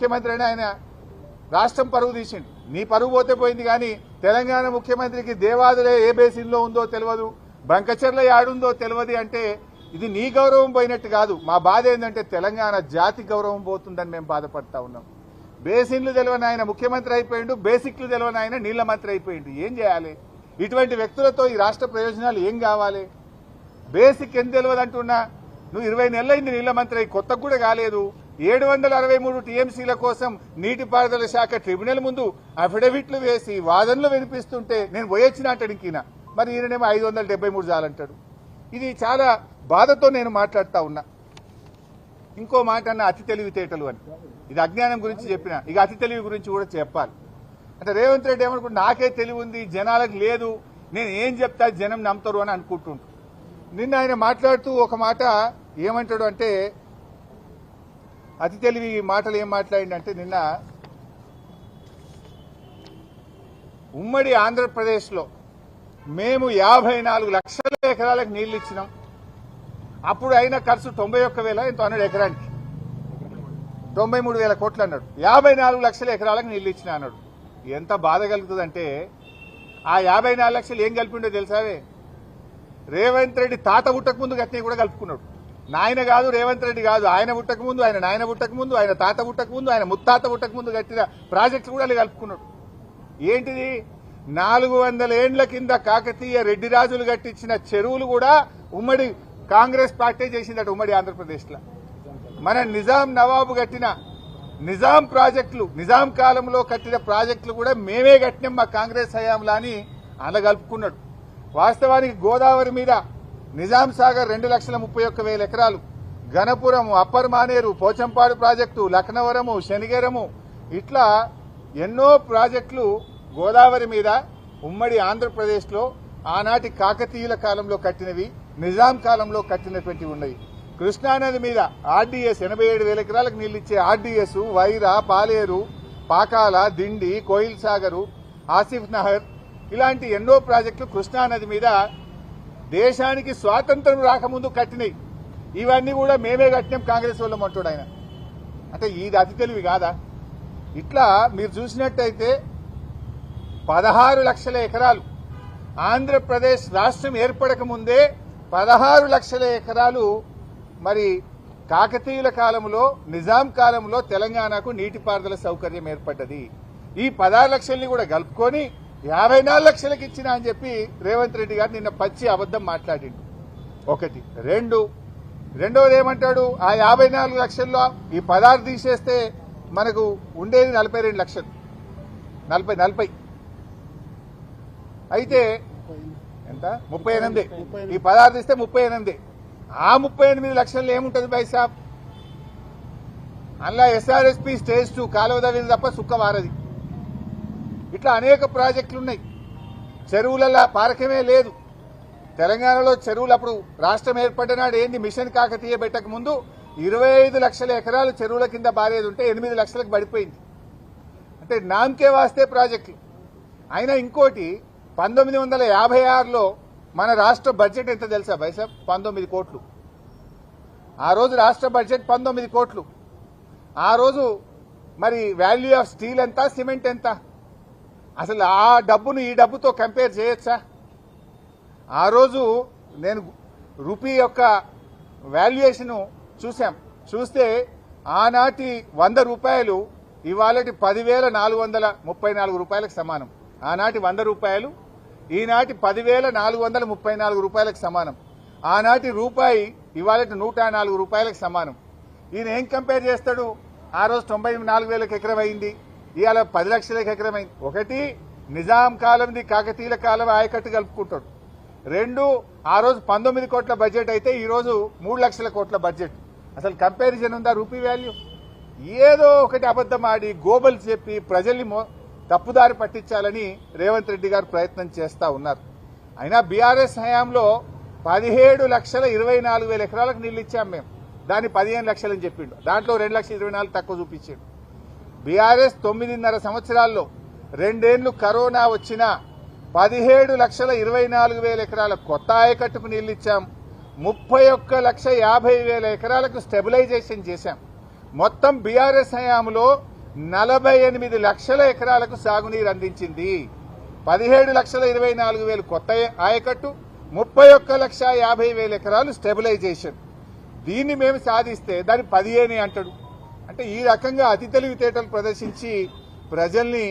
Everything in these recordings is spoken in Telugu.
ముఖ్యమంత్రి అని ఆయన రాష్ట్రం పరువు తీసిండు. నీ పరువు పోతే పోయింది కానీ తెలంగాణ ముఖ్యమంత్రికి దేవాదులే ఏ బేసిన్లో ఉందో తెలియదు బంకచర్ల యాడుందో తెలియదు అంటే ఇది నీ గౌరవం పోయినట్టు కాదు. మా బాధ ఏంటంటే తెలంగాణ జాతి గౌరవం పోతుందని మేము బాధపడతా ఉన్నాం. బేసిన్లు తెలియని ఆయన ముఖ్యమంత్రి అయిపోయిండు బేసిక్లు తెలియని ఆయన నీళ్ళ మంత్రి అయిపోయిండు. ఏం చేయాలి? ఇటువంటి వ్యక్తులతో ఈ రాష్ట్ర ప్రయోజనాలు ఏం కావాలి? బేసిక్ ఎంత తెలియదు అంటున్నా? నువ్వు ఇరవై నెలలైంది నీళ్ళ మంత్రి అయి కొత్తగా కూడా కాలేదు. ఏడు వందల అరవై మూడు టీఎంసీల కోసం నీటిపారుదల శాఖ ట్రిబ్యునల్ ముందు అఫిడవిట్లు వేసి వాదనలు వినిపిస్తుంటే నేను పోయొచ్చిన అంటాడు మరి ఈయననేమో ఐదు వందల డెబ్బై మూడు చాలంటాడు ఇది చాలా బాధతో నేను మాట్లాడుతూ ఉన్నా. ఇంకో మాట అన్న అతి తెలివితేటలు అని. ఇది అజ్ఞానం గురించి చెప్పిన. ఇక అతి తెలివి గురించి కూడా చెప్పాలి. అంటే రేవంత్ రెడ్డి ఏమనుకుంటు నాకే తెలివి ఉంది జనాలకు లేదు నేను ఏం చెప్తా జనం నమ్ముతారు అని అనుకుంటుంటు నిన్న ఆయన మాట్లాడుతూ ఒక మాట ఏమంటాడు అంటే అతి తెలివి మాటలు ఏం మాట్లాడిండంటే నిన్న ఉమ్మడి ఆంధ్రప్రదేశ్లో మేము యాభై నాలుగు లక్షల ఎకరాలకు నీళ్ళు ఇచ్చినాం. అప్పుడు అయిన ఖర్చు తొంభై ఒక్క వేల ఎంతో అన్నాడు ఎకరానికి. తొంభై మూడు వేల కోట్లు అన్నాడు. యాభై నాలుగు లక్షల ఎకరాలకు నీళ్ళు ఇచ్చిన అన్నాడు. ఎంత బాధ కలుగుతుందంటే ఆ యాభై నాలుగు లక్షలు ఏం కలిపిండో తెలుసావే? రేవంత్ రెడ్డి తాత పుట్టక ముందు గట్టిని కూడా కలుపుకున్నాడు. నాయన కాదు రేవంత్ రెడ్డి కాదు. ఆయన పుట్టక ముందు ఆయన నాయన పుట్టక ముందు ఆయన తాత పుట్టక ముందు ఆయన ముత్తాత పుట్టక ముందు కట్టిన ప్రాజెక్టులు కూడా కలుపుకున్నాడు. ఏంటిది? నాలుగు వందల ఏండ్ల కింద కాకతీయ రెడ్డి రాజులు కట్టించిన చెరువులు కూడా ఉమ్మడి కాంగ్రెస్ పార్టీ చేసిందట ఉమ్మడి ఆంధ్రప్రదేశ్లో. మన నిజాం నవాబు కట్టిన నిజాం ప్రాజెక్టులు నిజాం కాలంలో కట్టిన ప్రాజెక్టులు కూడా మేమే కట్టినాం మా కాంగ్రెస్ హయాంలో అని అనగలుపుకున్నాడు వాస్తవానికి గోదావరి మీద నిజాం సాగర్ రెండు లక్షల ముప్పై ఒక్క వేల ఎకరాలు. Ganapuram upper Maneru Pochampadu project Laknavaram Shanigaram. ఇట్లా ఎన్నో ప్రాజెక్టులు గోదావరి మీద ఉమ్మడి ఆంధ్రప్రదేశ్లో ఆనాటి కాకతీయుల కాలంలో కట్టినవి నిజాం కాలంలో కట్టినటువంటి ఉన్నాయి. కృష్ణానది మీద ఆర్డీఎస్ ఎనభై ఏడు వేల ఎకరాలకు నీళ్ళు ఇచ్చే ఆర్డీఎస్ వైరా పాలేరు పాకాల దిండి కోయిల్ సాగరు ఆసిఫ్ నహర్ ఇలాంటి ఎన్నో ప్రాజెక్టులు కృష్ణానది మీద దేశానికి స్వాతంత్రం రాకముందు కట్టినాయి. ఇవన్నీ కూడా మేమే కట్టినాం కాంగ్రెస్ వాళ్ళం అంటాడు ఆయన. అంటే ఇది అతి తెలివి కాదా? ఇట్లా మీరు చూసినట్టయితే పదహారు లక్షల ఎకరాలు ఆంధ్రప్రదేశ్ రాష్ట్రం ఏర్పడకముందే పదహారు లక్షల ఎకరాలు మరి కాకతీయుల కాలంలో నిజాం కాలంలో తెలంగాణకు నీటిపారుదల సౌకర్యం ఏర్పడ్డది. ఈ పదహారు లక్షల్ని కూడా కలుపుకొని యాభై నాలుగు లక్షలకు ఇచ్చిన అని చెప్పి రేవంత్ రెడ్డి గారు నిన్న పచ్చి అబద్దం మాట్లాడిండు. ఒకటి. రెండు. రెండవది ఏమంటాడు? ఆ యాభై నాలుగు లక్షల్లో ఈ పదార్థ తీసేస్తే మనకు ఉండేది నలభై రెండు లక్షలు. నలభై నలభై. అయితే ఎంత? ముప్పై ఎనిమిది. ఈ పదహారు తీస్తే ముప్పై ఎనిమిది. ఆ ముప్పై ఎనిమిది లక్షల్లో ఏముంటుంది బైసాబ్ అందులో ఎస్ఆర్ఎస్పి స్టేజ్ టూ కాలువ తప్ప సుక్క వారది. ఇట్లా అనేక ప్రాజెక్టులు ఉన్నాయి. చెరువులలో పారకమే లేదు. తెలంగాణలో చెరువులు అప్పుడు రాష్ట్రం ఏర్పడినాడు ఏంది? మిషన్ కాకతీయ పెట్టక ముందు ఇరవై ఐదు లక్షల ఎకరాలు చెరువుల కింద బారేది ఉంటే ఎనిమిది లక్షలకు పడిపోయింది. అంటే నామకే వాస్తే ప్రాజెక్టులు. అయినా ఇంకోటి పంతొమ్మిది వందల యాభై ఆరులో మన రాష్ట్ర బడ్జెట్ ఎంత తెలుసా బైసాబ్ పంతొమ్మిది కోట్లు. ఆ రోజు రాష్ట్ర బడ్జెట్ పంతొమ్మిది కోట్లు. ఆ రోజు మరి వాల్యూ ఆఫ్ స్టీల్ ఎంత? సిమెంట్ ఎంత? అసలు ఆ డబ్బును ఈ డబ్బుతో కంపేర్ చేయొచ్చా? ఆ రోజు నేను రూపీ యొక్క వాల్యుయేషను చూసాం చూస్తే ఆనాటి వంద రూపాయలు ఇవాళటి పదివేల నాలుగు వందల ముప్పై నాలుగు రూపాయలకు సమానం. ఆనాటి వంద రూపాయలు ఈనాటి పదివేల నాలుగు వందల ముప్పై నాలుగు రూపాయలకు సమానం. ఆనాటి రూపాయి ఇవాళటి నూట నాలుగు రూపాయలకు సమానం. ఈయన ఏం కంపేర్ చేస్తాడు? ఆ రోజు తొంభై నాలుగు వేలకు ఎకరం అయింది. ఇవాళ పది లక్షలకు ఎకరమైంది ఒకటి నిజాం కాలంది కాకతీయుల కాలం ఆయకట్టు కలుపుకుంటాడు. రెండు ఆ రోజు పంతొమ్మిది కోట్ల బడ్జెట్ అయితే ఈరోజు మూడు లక్షల కోట్ల బడ్జెట్. అసలు కంపారిజన్ ఉందా రూపీ వాల్యూ? ఏదో ఒకటి అబద్ధం ఆడి గోబల్ చెప్పి ప్రజల్ని తప్పుదారి పట్టించాలని రేవంత్ రెడ్డి గారు ప్రయత్నం చేస్తూ ఉన్నారు. అయినా బీఆర్ఎస్ హయాంలో పదిహేడు లక్షల ఇరవై నాలుగు వేల ఎకరాలకు నీళ్ళు ఇచ్చాం మేము. దాన్ని పదిహేను లక్షలని చెప్పిండు. దాంట్లో రెండు లక్షల ఇరవై నాలుగు తక్కువ చూపించాడు. బీఆర్ఎస్ తొమ్మిదిన్నర సంవత్సరాల్లో రెండేళ్ళు కరోనా వచ్చినా పదిహేడు లక్షల ఇరవై నాలుగు వేల ఎకరాల కొత్త ఆయకట్టుకు నీళ్ళు ఇచ్చాం ముప్పై ఒక్క లక్ష యాభై వేల ఎకరాలకు స్టెబిలైజేషన్ చేశాం. మొత్తం బీఆర్ఎస్ హయాంలో నలభై ఎనిమిది లక్షల ఎకరాలకు సాగునీరు అందించింది. పదిహేడు లక్షల ఇరవై నాలుగు వేలు కొత్త ఆయకట్టు ముప్పై ఒక్క లక్ష యాభై వేల ఎకరాలు స్టెబిలైజేషన్. దీన్ని మేము సాధిస్తే దాన్ని పదిహేను అంటాడు. అంటే ఈ రకంగా అతి తెలివితేటలు ప్రదర్శించి ప్రజల్ని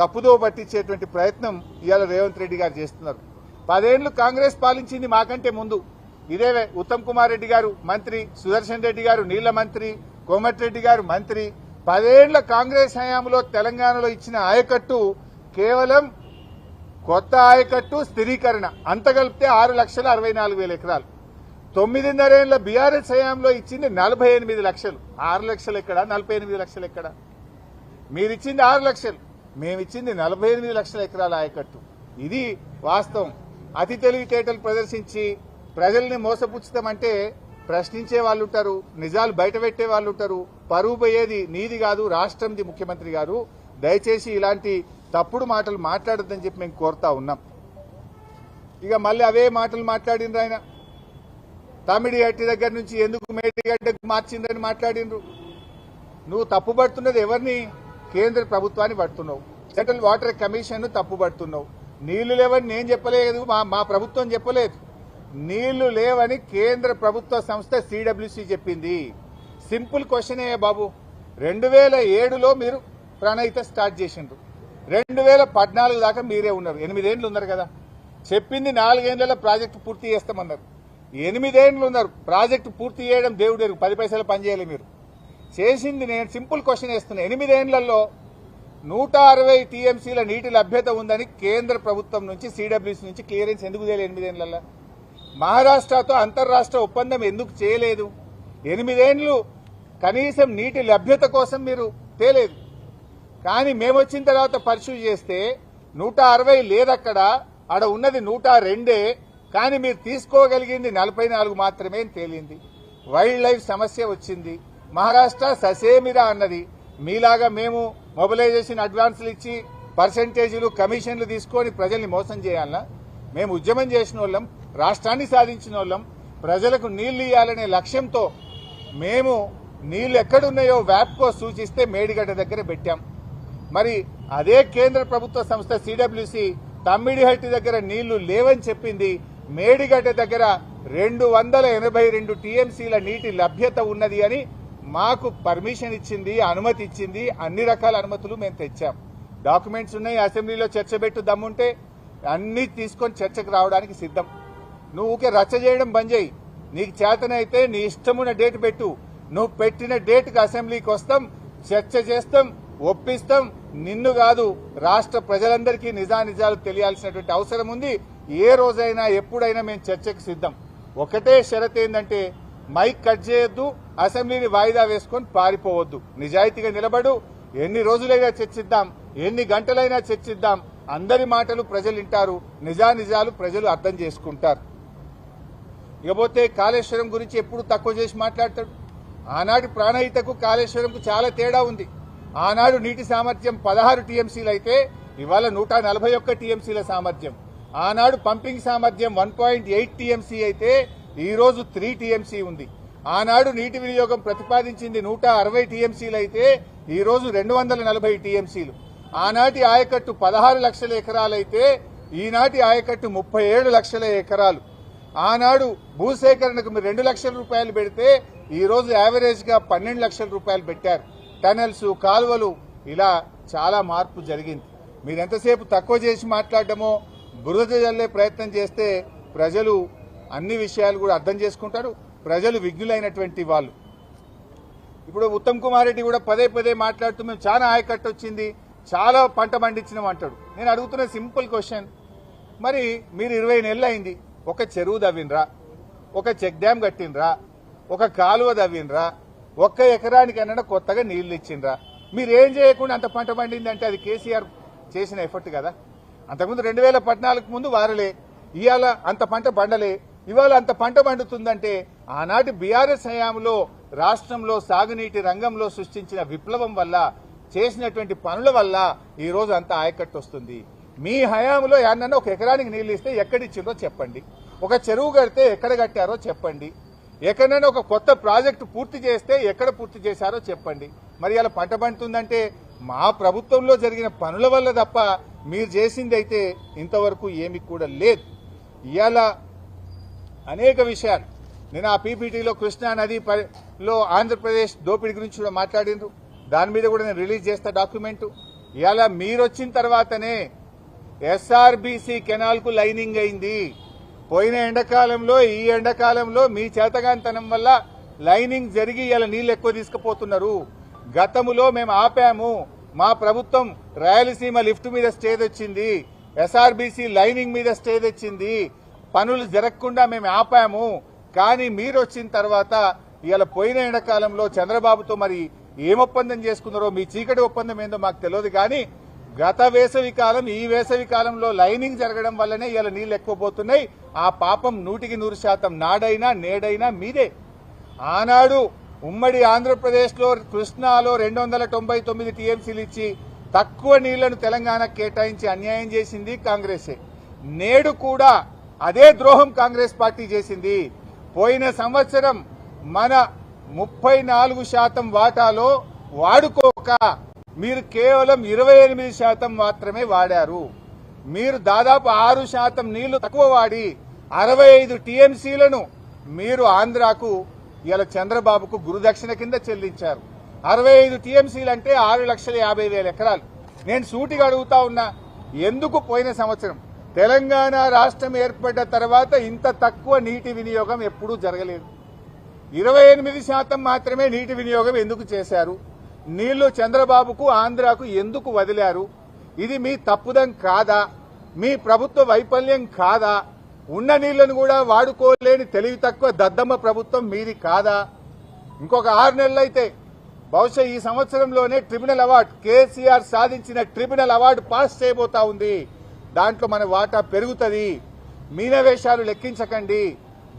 తప్పుదో పట్టించేటువంటి ప్రయత్నం ఇవాళ రేవంత్ రెడ్డి గారు చేస్తున్నారు. పదేళ్ళు కాంగ్రెస్ పాలించింది మాకంటే ముందు. ఇదే ఉత్తమ్ కుమార్ రెడ్డి గారు మంత్రి సుదర్శన్ రెడ్డి గారు నీళ్ళ మంత్రి కోమటిరెడ్డి గారు మంత్రి. పదేళ్ళ కాంగ్రెస్ హయాంలో తెలంగాణలో ఇచ్చిన ఆయకట్టు కేవలం కొత్త ఆయకట్టు స్థిరీకరణ. అంత కలిపితే ఆరు లక్షల అరవై నాలుగు వేల ఎకరాలు. తొమ్మిదిన్నరేళ్ళ బీఆర్ఎస్ హయాంలో ఇచ్చింది నలభై ఎనిమిది లక్షలు. ఆరు లక్షలు ఎక్కడ? నలభై ఎనిమిది లక్షలు ఎక్కడ? మీరిచ్చింది ఆరు లక్షలు. మేమిచ్చింది నలభై ఎనిమిది లక్షల ఎకరాల ఆయకట్టు. ఇది వాస్తవం. అతి తెలివితేటలు ప్రదర్శించి ప్రజల్ని మోసపుచ్చుతామంటే ప్రశ్నించే వాళ్ళు ఉంటారు నిజాలు బయట పెట్టే వాళ్ళు ఉంటారు పరువు పోయేది నీది కాదు రాష్ట్రంది ముఖ్యమంత్రి గారు. దయచేసి ఇలాంటి తప్పుడు మాటలు మాట్లాడొద్దని చెప్పి మేము కోరుతా ఉన్నాం. ఇక మళ్ళీ అవే మాటలు మాట్లాడిండ్రు ఆయన. తమిడి హట్టి దగ్గర నుంచి ఎందుకు మేడిగడ్డకు మార్చిందని మాట్లాడిండ్రు? నువ్వు తప్పుపడుతున్నది ఎవరిని? కేంద్ర ప్రభుత్వాన్ని పడుతున్నావు. సెంట్రల్ వాటర్ కమిషన్ తప్పుపడుతున్నావు. నీళ్ళు లేవని నేను చెప్పలేదు మా మా ప్రభుత్వం చెప్పలేదు. నీళ్ళు లేవని కేంద్ర ప్రభుత్వ సంస్థ సిడబ్ల్యూసీ చెప్పింది. సింపుల్ క్వశ్చనే బాబు. రెండు వేల ఏడులో మీరు ప్రణయిత స్టార్ట్ చేసిండ్రు. రెండు వేల పద్నాలుగు దాకా మీరే ఉన్నారు. ఎనిమిదేండ్లు ఉన్నారు కదా. చెప్పింది నాలుగేళ్ళలో ప్రాజెక్టు పూర్తి చేస్తామన్నారు. ఎనిమిదేండ్లు ఉన్నారు ప్రాజెక్టు పూర్తి చేయడం దేవుడేరు పది పైసలు పనిచేయాలి మీరు. చేసింది నేను సింపుల్ క్వశ్చన్ వేస్తున్నా. ఎనిమిదేండ్లలో నూట అరవై టీఎంసీల నీటి లభ్యత ఉందని కేంద్ర ప్రభుత్వం నుంచి సిడబ్ల్యూసీ నుంచి క్లియరెన్స్ ఎందుకు చేయలేదు ఎనిమిదేండ్లలో మహారాష్ట్రతో అంతర్రాష్ట్ర ఒప్పందం ఎందుకు చేయలేదు? ఎనిమిదేండ్లు కనీసం నీటి లభ్యత కోసం మీరు తేలేదు. కానీ మేము వచ్చిన తర్వాత పరిశీలి చేస్తే నూట అరవై లేదక్కడ ఆడ ఉన్నది నూట రెండే కానీ మీరు తీసుకోగలిగింది నలభై నాలుగు మాత్రమే తేలింది. వైల్డ్ లైఫ్ సమస్య వచ్చింది. మహారాష్ట్ర ససేమిరా అన్నది. మీలాగా మేము మొబిలైజేషన్ అడ్వాన్సులు ఇచ్చి పర్సంటేజీలు కమిషన్లు తీసుకొని ప్రజల్ని మోసం చేయాలన్నా మేము ఉద్యమం చేసిన వాళ్ళం రాష్ట్రాన్ని సాధించిన వాళ్ళం ప్రజలకు నీళ్ళు ఇవ్వాలనే లక్ష్యంతో మేము నీళ్ళు ఎక్కడున్నాయో వ్యాప్కో సూచిస్తే మేడిగడ్డ దగ్గర పెట్టాం. మరి అదే కేంద్ర ప్రభుత్వ సంస్థ సిడబ్ల్యూసి తమ్మిడిహట్టి దగ్గర నీళ్ళు లేవని చెప్పింది. మేడిగడ్డ దగ్గర రెండు వందల ఎనభై రెండు టీఎంసీల నీటి లభ్యత ఉన్నది అని మాకు పర్మిషన్ ఇచ్చింది అనుమతి ఇచ్చింది అన్ని రకాల అనుమతులు మేము తెచ్చాం. డాక్యుమెంట్స్ ఉన్నాయి అసెంబ్లీలో చర్చ పెట్టు దమ్ముంటే అన్నీ తీసుకొని చర్చకు రావడానికి సిద్ధం. నువ్వు ఊకే రచ్చ చేయడం బంద్ చేయి. నీకు చేతనైతే నీ ఇష్టమున్న డేట్ పెట్టు. నువ్వు పెట్టిన డేట్కి అసెంబ్లీకి వస్తాం చర్చ చేస్తాం ఒప్పిస్తాం. నిన్ను కాదు రాష్ట్ర ప్రజలందరికీ నిజానిజాలు తెలియాల్సినటువంటి అవసరం ఉంది. ఏ రోజైనా ఎప్పుడైనా మేము చర్చకు సిద్ధం. ఒకటే షరత్ ఏంటంటే మైక్ కట్ చేయొద్దు అసెంబ్లీని వాయిదా వేసుకొని పారిపోవద్దు. నిజాయితీగా నిలబడు ఎన్ని రోజులైనా చర్చిద్దాం ఎన్ని గంటలైనా చర్చిద్దాం అందరి మాటలు ప్రజలు వింటారు నిజానిజాలు ప్రజలు అర్థం చేసుకుంటారు. ఇకపోతే కాళేశ్వరం గురించి ఎప్పుడు తక్కువ చేసి మాట్లాడతాడు? ఆనాటి ప్రాణహితకు కాళేశ్వరంకు చాలా తేడా ఉంది. ఆనాడు నీటి సామర్థ్యం పదహారు టీఎంసీలు అయితే ఇవాళ నూట నలభై ఒక్క టీఎంసీల సామర్థ్యం. ఆనాడు పంపింగ్ సామర్థ్యం వన్ పాయింట్ ఎయిట్ టీఎంసీ అయితే ఈరోజు త్రీ టీఎంసీ ఉంది. ఆనాడు నీటి వినియోగం ప్రతిపాదించింది నూట అరవై టీఎంసీలు అయితే ఈరోజు రెండు వందల నలభై టీఎంసీలు. ఆనాటి ఆయకట్టు పదహారు లక్షల ఎకరాలైతే ఈనాటి ఆయకట్టు ముప్పై ఏడు లక్షల ఎకరాలు. ఆనాడు భూసేకరణకు మీరు రెండు లక్షల రూపాయలు పెడితే ఈరోజు యావరేజ్గా పన్నెండు లక్షల రూపాయలు పెట్టారు. టనల్స్ కాలువలు ఇలా చాలా మార్పు జరిగింది. మీరు ఎంతసేపు తక్కువ చేసి మాట్లాడటమో బురద చల్లే ప్రయత్నం చేస్తే ప్రజలు అన్ని విషయాలు కూడా అర్థం చేసుకుంటారు. ప్రజలు విఘ్నులైనటువంటి వాళ్ళు. ఇప్పుడు ఉత్తమ్ కుమార్ రెడ్డి కూడా పదే పదే మాట్లాడుతూ మేము చాలా ఆయకట్టు వచ్చింది చాలా పంట పండించినాం అంటాడు. నేను అడుగుతున్న సింపుల్ క్వశ్చన్. మరి మీరు ఇరవై నెలలు అయింది ఒక చెరువు దవ్వినరా ఒక చెక్ డ్యామ్ కట్టినరా ఒక కాలువ దవ్వినరా ఒక్క ఎకరానికైనా కొత్తగా నీళ్ళు ఇచ్చిండ్రా. మీరు ఏం చేయకుండా అంత పంట పండింది అంటే అది కేసీఆర్ చేసిన ఎఫర్ట్ కదా. అంతకుముందు రెండు వేల పద్నాలుగు ముందు వారలే. ఇవాళ అంత పంట పండలే. ఇవాళ అంత పంట పండుతుందంటే ఆనాటి బీఆర్ఎస్ హయాంలో రాష్ట్రంలో సాగునీటి రంగంలో సృష్టించిన విప్లవం వల్ల చేసినటువంటి పనుల వల్ల ఈ రోజు అంత ఆయకట్టు వస్తుంది. మీ హయాంలో ఏమన్నా ఒక ఎకరానికి నీళ్ళు ఇస్తే ఎక్కడిచ్చిందో చెప్పండి. ఒక చెరువు కడితే ఎక్కడ కట్టారో చెప్పండి. ఎక్కడైనా ఒక కొత్త ప్రాజెక్టు పూర్తి చేస్తే ఎక్కడ పూర్తి చేశారో చెప్పండి. మరి అలా పంట పండుతుందంటే మా ప్రభుత్వంలో జరిగిన పనుల వల్ల తప్ప మీరు చేసింది అయితే ఇంతవరకు ఏమి కూడా లేదు. ఇవాళ అనేక విషయాలు. నేను ఆ పీపీటీలో కృష్ణా నది లో ఆంధ్రప్రదేశ్ దోపిడీ గురించి కూడా మాట్లాడిండ్రు. దాని మీద కూడా నేను రిలీజ్ చేస్తా డాక్యుమెంటు. ఇవాళ మీరు వచ్చిన తర్వాతనే ఎస్ఆర్బీసీ కెనాల్కు లైనింగ్ అయింది. పోయిన ఎండాకాలంలో ఈ ఎండాకాలంలో మీ చేతగాంతనం వల్ల లైనింగ్ జరిగి ఇలా నీళ్ళు ఎక్కువ తీసుకుపోతున్నారు. గతములో మేము ఆపాము. మా ప్రభుత్వం రాయలసీమ లిఫ్ట్ మీద స్టే తెచ్చింది ఎస్ఆర్బీసీ లైనింగ్ మీద స్టే తెచ్చింది పనులు జరగకుండా మేము ఆపాము. కానీ మీరు వచ్చిన తర్వాత ఇవాళ పోయిన ఎండాకాలంలో చంద్రబాబుతో మరి ఏం ఒప్పందం చేసుకున్నారో మీ చీకటి ఒప్పందం ఏందో మాకు తెలియదు. కానీ గత వేసవి కాలం ఈ వేసవి కాలంలో లైనింగ్ జరగడం వల్లనే ఇవాళ నీళ్ళు ఎక్కువ పోతున్నాయి. ఆ పాపం నూటికి నూరు శాతం నాడైనా నేడైనా మీదే. ఆనాడు ఉమ్మడి ఆంధ్రప్రదేశ్లో కృష్ణాలో రెండు వందల తొంభై తొమ్మిది టీఎంసీలు ఇచ్చి తక్కువ నీళ్ళను తెలంగాణకు కేటాయించి అన్యాయం చేసింది కాంగ్రెసే. నేడు కూడా అదే ద్రోహం కాంగ్రెస్ పార్టీ చేసింది. పోయిన సంవత్సరం మన ముప్పై నాలుగు శాతం వాటాలో వాడుకోక మీరు కేవలం ఇరవై ఎనిమిది శాతం మాత్రమే వాడారు. మీరు దాదాపు ఆరు శాతం నీళ్ళు తక్కువ వాడి అరవై ఐదు టీఎంసీలను మీరు ఆంధ్రాకు ఇలా చంద్రబాబుకు గురుదక్షిణ కింద చెల్లించారు. అరవై ఐదు టీఎంసీలు అంటే ఆరు లక్షల యాభై వేల ఎకరాలు. నేను సూటిగా అడుగుతా ఉన్నా ఎందుకు పోయిన సంవత్సరం? తెలంగాణ రాష్ట్రం ఏర్పడ్డ తర్వాత ఇంత తక్కువ నీటి వినియోగం ఎప్పుడూ జరగలేదు. ఇరవై ఎనిమిది శాతం మాత్రమే నీటి వినియోగం ఎందుకు చేశారు? నీళ్ళు చంద్రబాబుకు ఆంధ్రాకు ఎందుకు వదిలారు? ఇది మీ తప్పుదం కాదా? మీ ప్రభుత్వ వైఫల్యం కాదా? ఉన్న నీళ్ళను కూడా వాడుకోలేని తెలివి తక్కువ దద్దమ్మ ప్రభుత్వం మీది కాదా? ఇంకొక ఆరు నెలలైతే బహుశా ఈ సంవత్సరంలోనే ట్రిబ్యునల్ అవార్డు కేసీఆర్ సాధించిన ట్రిబ్యునల్ అవార్డు పాస్ చేయబోతా ఉంది. దాంట్లో మన వాటా పెరుగుతుంది. మీనవేశాలు లెక్కించకండి.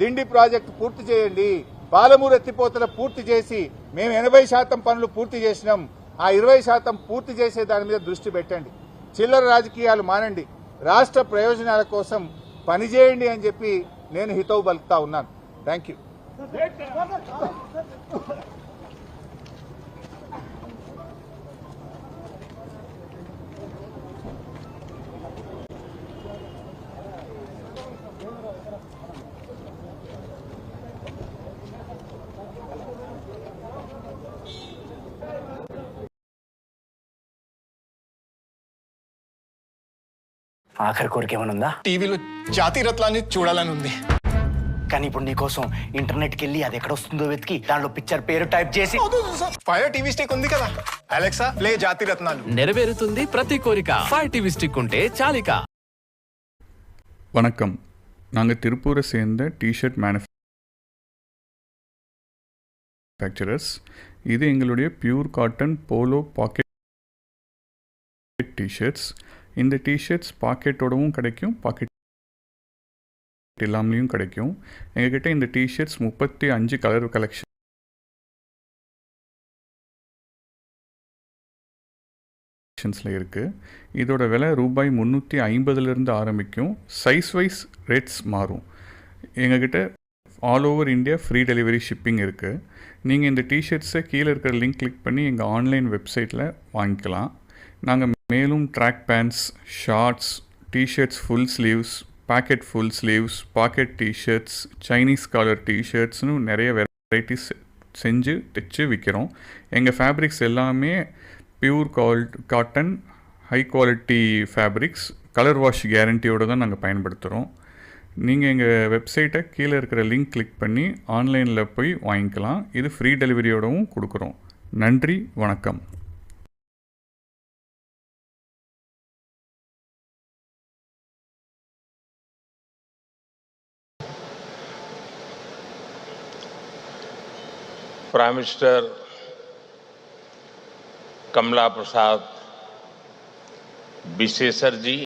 దిండి ప్రాజెక్టు పూర్తి చేయండి. పాలమూరు ఎత్తిపోతల పూర్తి చేసి మేము ఎనభై శాతం పనులు పూర్తి చేసినాం. ఆ ఇరవై శాతం పూర్తి చేసే దాని మీద దృష్టి పెట్టండి. చిల్లర రాజకీయాలు మానండి. రాష్ట్ర ప్రయోజనాల కోసం పనిచేయండి అని చెప్పి నేను హితవు పలుకుతా ఉన్నాను. థ్యాంక్ యూ ఆఖరి కోరిక ఏమైనా ఉందా టీవీలో జాతి రత్నాన్ని చూడాలని ఉంది కానీ ఇప్పుడు నీకోసం ఇంటర్నెట్కి వెళ్ళి అది ఎక్కడ వస్తుందో వెతికి దానిలో పిక్చర్ పేరు టైప్ చేసి ఫైర్ టీవీ స్టిక్ ఉంది కదా అలెక్సా ప్లే జాతి రత్నాలు నెరవేరుతుంది ప్రతి కోరిక ఫైవ్ టీవీ స్టిక్ ఉంటే చాలిక வணக்கம் நாங்கள் திருப்பூரை சேர்ந்த டிஷர்ட் மேனுஃபேக்சரர்ஸ் இது எங்களுடைய pure cotton polo pocket t shirts இந்த டிஷர்ட்ஸ் பாக்கெட்டோடவும் கிடைக்கும் பாக்கெட் இல்லாமலையும் கிடைக்கும். எங்ககிட்ட இந்த டிஷர்ட்ஸ் முப்பத்தி அஞ்சு கலர் கலெக்ஷன் ஆப்ஷன்ஸில் இருக்குது இதோட விலை ரூபாய் முந்நூற்றி ஐம்பதுலேருந்து ஆரம்பிக்கும். சைஸ் வைஸ் ரேட்ஸ் மாறும். எங்ககிட்ட all over India free delivery shipping இருக்குது நீங்கள் இந்த டிஷர்ட்ஸை கீழே இருக்கிற லிங்க் கிளிக் பண்ணி எங்கள் ஆன்லைன் வெப்சைட்டில் வாங்கிக்கலாம். நாங்கள் மேலும் track pants shorts T shirts full sleeves pocket full sleeves pocket T shirts Chinese collar டிஷர்ட்ஸ்னு நிறைய வெரைட்டிஸ் செஞ்சு தைச்சு விற்கிறோம் எங்கள் ஃபேப்ரிக்ஸ் எல்லாமே பியூர் கால் cotton high quality fabrics colour wash கேரண்டியோடு தான் நாங்கள் பயன்படுத்துகிறோம் நீங்கள் எங்கள் வெப்சைட்டை கீழே இருக்கிற லிங்க் கிளிக் பண்ணி ஆன்லைனில் போய் வாங்கிக்கலாம். இது ஃப்ரீ டெலிவரியோடவும் கொடுக்குறோம். நன்றி வணக்கம். प्राइम मिनिस्टर कमला प्रसाद विशेषर जी